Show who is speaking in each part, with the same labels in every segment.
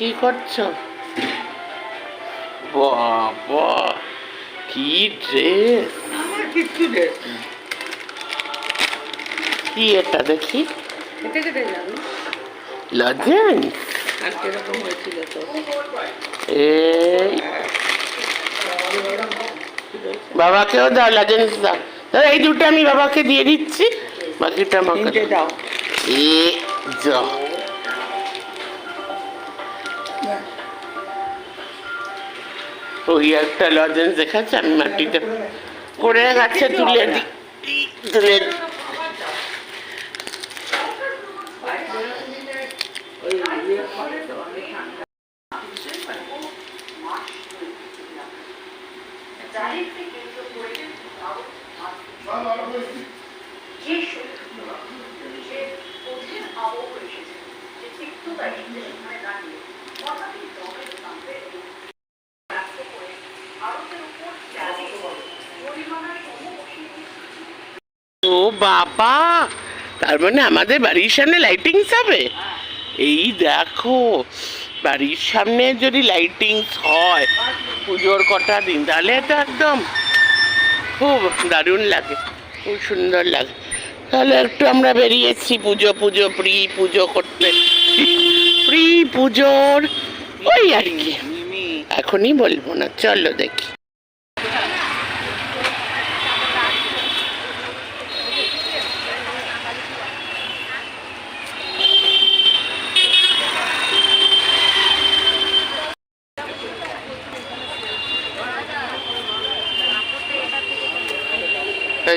Speaker 1: কি করছ? বাবা কি ড্রেস
Speaker 2: আমার ড্রেস
Speaker 1: কি এটা দেখি?
Speaker 2: কেটে কেটে যাবি।
Speaker 1: লজেন্স
Speaker 2: আর কীরকম হয়েছিল তো?
Speaker 1: এই বাবাকেও দাও লজেন্স দাও। দাদা এই দুটো আমি বাবাকে দিয়ে দিচ্ছি বাকিটা আমাকে
Speaker 2: দাও।
Speaker 1: এ যা। ওই একটা লজেন্স দেখাচ্ছে আমি মাটিতে করে গাছে তুলে দিই তুলে দিই।
Speaker 2: ওই ইয়ে করে তো অনেক ঠান্ডা।
Speaker 1: ও বাবা, তার মানে আমাদের বাড়ির সামনে লাইটিংস হবে? এই দেখো, বাড়ির সামনে যদি লাইটিংস হয়, পুজোর কটা দিন, তাহলে তো একদম খুব দারুণ লাগে, খুব সুন্দর লাগে। তাহলে একটু আমরা বেরিয়েছি পুজো পুজো, প্রি পুজো করতে। প্রি পুজোর ওই আর কি। এখনই বলব না, চলো দেখি।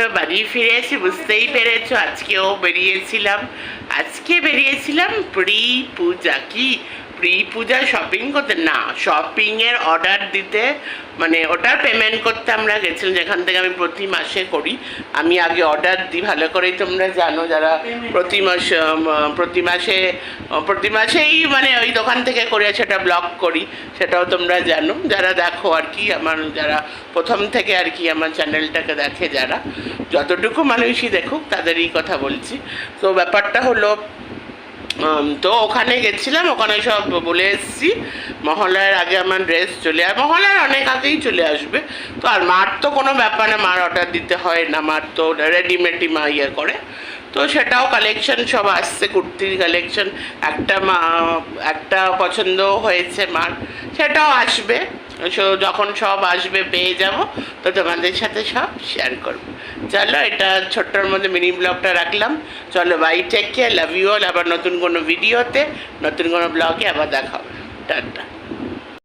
Speaker 1: বাড়ি ফিরে এসে বুঝতেই পেরেছ আজকেও বেরিয়েছিলাম। আজকে বেরিয়েছিলাম প্রি পূজা কি? প্রি পূজা শপিং করতে, না শপিংয়ের অর্ডার দিতে মানে ওটার পেমেন্ট করতে আমরা গেছিলাম, যেখান থেকে আমি প্রতি মাসে করি। আমি আগে অর্ডার দিই, ভালো করেই তোমরা জানো যারা প্রতি মাস প্রতি মাসে, প্রতি মাসেই মানে ওই দোকান থেকে করে সেটা ব্লগ করি, সেটাও তোমরা জানো। যারা দেখো আর কি, আমার যারা প্রথম থেকে আর কি আমার চ্যানেলটাকে দেখে যারা, যতটুকু মানুষই দেখুক, তাদেরই কথা বলছি। তো ব্যাপারটা হলো তো ওখানে গেছিলাম, ওখানে সব বলে এসেছি। মহলার আগে আমার ড্রেস চলে আর মহলার অনেক আগেই চলে আসবে। তো আর মার তো কোনো ব্যাপার না, মার অর্ডার দিতে হয় না, মার তো রেডিমেডই মা ইয়ে করে। তো সেটাও কালেকশন সব আসছে, কুর্তির কালেকশন একটা মা, একটা পছন্দ হয়েছে মার, সেটাও আসবে। যখন সব আসবে, পেয়ে যাব। তো তোমাদের সাথে সব শেয়ার করব। চলো, এটা ছোট্টর মধ্যে মিনি ব্লগটা রাখলাম। চলো bye take care love you all আবার নতুন কোনো ভিডিওতে নতুন কোনো ব্লগে আবার দেখা হবে। টাটা।